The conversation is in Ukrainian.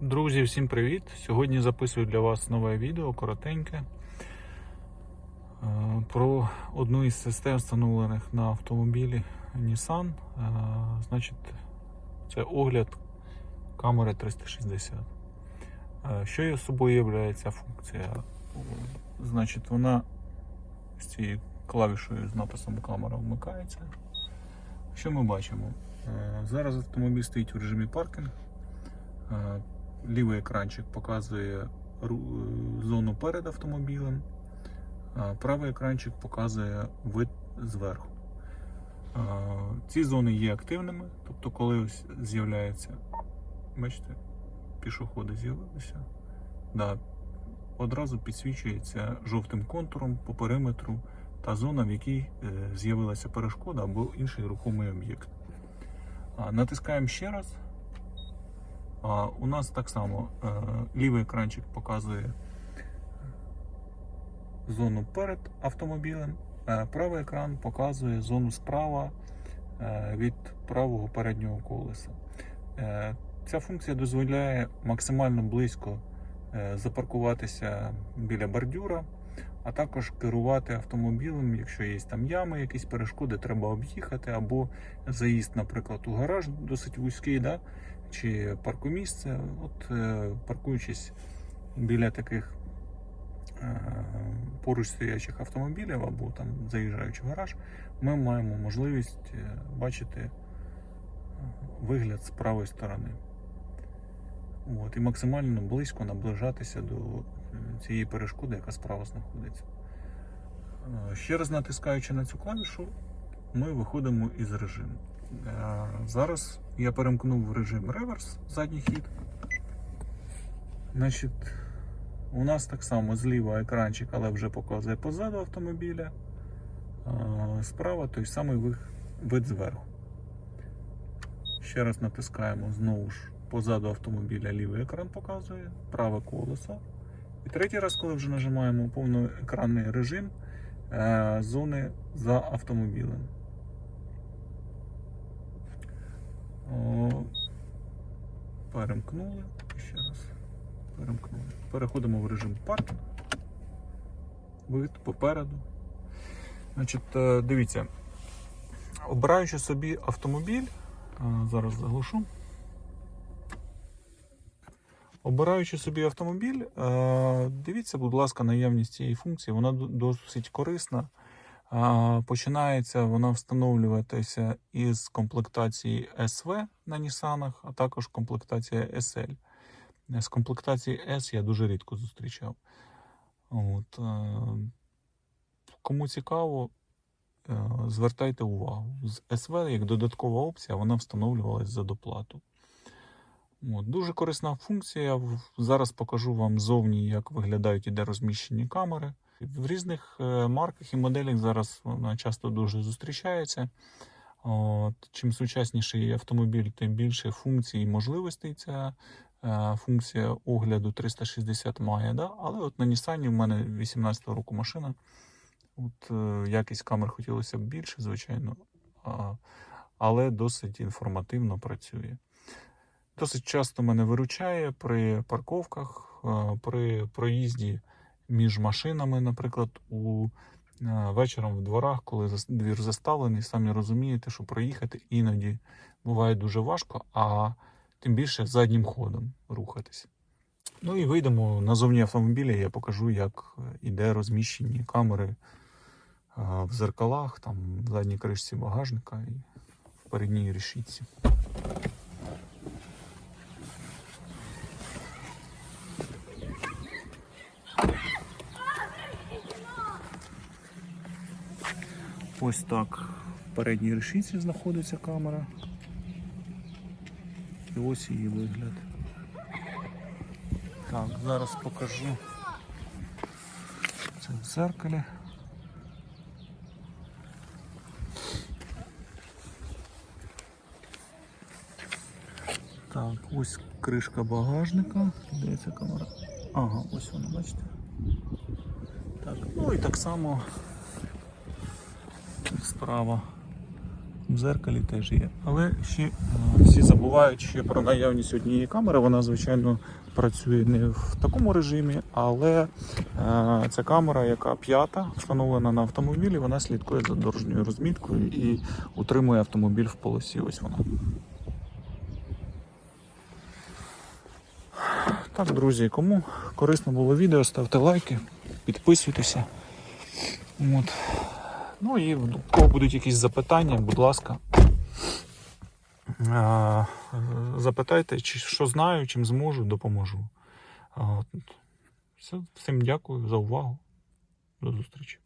Друзі, всім привіт! Сьогодні записую для вас нове відео, коротеньке, е, про одну із систем, встановлених на автомобілі Nissan. Е, Значить, це огляд камери 360. Е, Що є собою являє ця функція? Значить, вона з цією клавішою з написом камера вмикається. Що ми бачимо? Зараз автомобіль стоїть у режимі паркінг. Лівий екранчик показує е, зону перед автомобілем, а правий екранчик показує вид зверху. Ці зони є активними, тобто, коли ось з'являється, бачите, пішоходи з'явилися, да, одразу підсвічується жовтим контуром по периметру та зона, в якій е, з'явилася перешкода або інший рухомий об'єкт. Натискаємо ще раз. А у нас так само е, лівий екранчик показує зону перед автомобілем, е, правий екран показує зону справа е, від правого переднього колеса. Ця функція дозволяє максимально близько запаркуватися біля бордюра, а також керувати автомобілем, якщо є там ями, якісь перешкоди, треба об'їхати, або заїзд, наприклад, у гараж досить вузький, да? Чи паркомісце. От е, паркуючись біля таких е, поруч стоячих автомобілів або там заїжджаючи в гараж, ми маємо можливість е, бачити вигляд з правої сторони. От, і максимально близько наближатися до цієї перешкоди, яка справа знаходиться. Ще раз натискаючи на цю клавішу, ми виходимо із режиму. Е, Зараз я перемкнув в режим реверс задній хід. Значить, у нас так само зліва екранчик, але вже показує позаду автомобіля. Е, Справа той самий вид зверху. Ще раз натискаємо знову ж позаду автомобіля лівий екран показує, праве колесо. І третій раз, коли вже нажимаємо повноекранний режим е, зони за автомобілем. Перемкнули. Ще раз. Перемкнули. Переходимо в режим паркінг. Вид попереду. Значить, е, дивіться. Обираючи собі автомобіль, е, зараз заглушу. Обираючи собі автомобіль, е, дивіться, будь ласка, наявність цієї функції, вона досить корисна. Починається вона встановлюватися із комплектації SV на Нісанах, а також комплектація SL. З комплектації S я дуже рідко зустрічав. От, е, кому цікаво, е, звертайте увагу. З SV як додаткова опція, вона встановлювалась за доплату. От, дуже корисна функція. Зараз покажу вам зовні, як виглядають і де розміщені камери. В різних е, марках і моделях зараз вона часто дуже зустрічається. От, чим сучасніший автомобіль, тим більше функцій і можливостей ця е, функція огляду 360 має. Да? Але от на Nissan в мене 18 року машина. От, е, якість камер хотілося б більше, звичайно, але досить інформативно працює. Досить часто мене виручає при парковках, при проїзді між машинами, наприклад, у е, вечором в дворах, коли двір заставлений, самі розумієте, що проїхати іноді буває дуже важко, а тим більше заднім ходом рухатись. Ну і вийдемо назовні автомобіля, я покажу, як е, іде розміщені камери е, в зеркалах, там в задній кришці багажника і в передній решітці. Ось так в передній решітці знаходиться камера. І ось її вигляд. Так, зараз покажу це в зеркалі. Так, ось кришка багажника. Де ця камера? Ага, ось вона, бачите. Так, ну і так само справа В зеркалі теж є. Але ще е, всі забувають ще про наявність однієї камери. Вона, звичайно, працює не в такому режимі, але е, ця камера, яка п'ята, встановлена на автомобілі, вона слідкує за дорожньою розміткою і утримує автомобіль в полосі. Ось вона. Так, друзі, кому корисно було відео, ставте лайки, підписуйтеся. От. Ну і в кого будуть якісь запитання, будь ласка. Запитайте, чи що знаю, чим зможу, допоможу. Всім дякую за увагу. До зустрічі.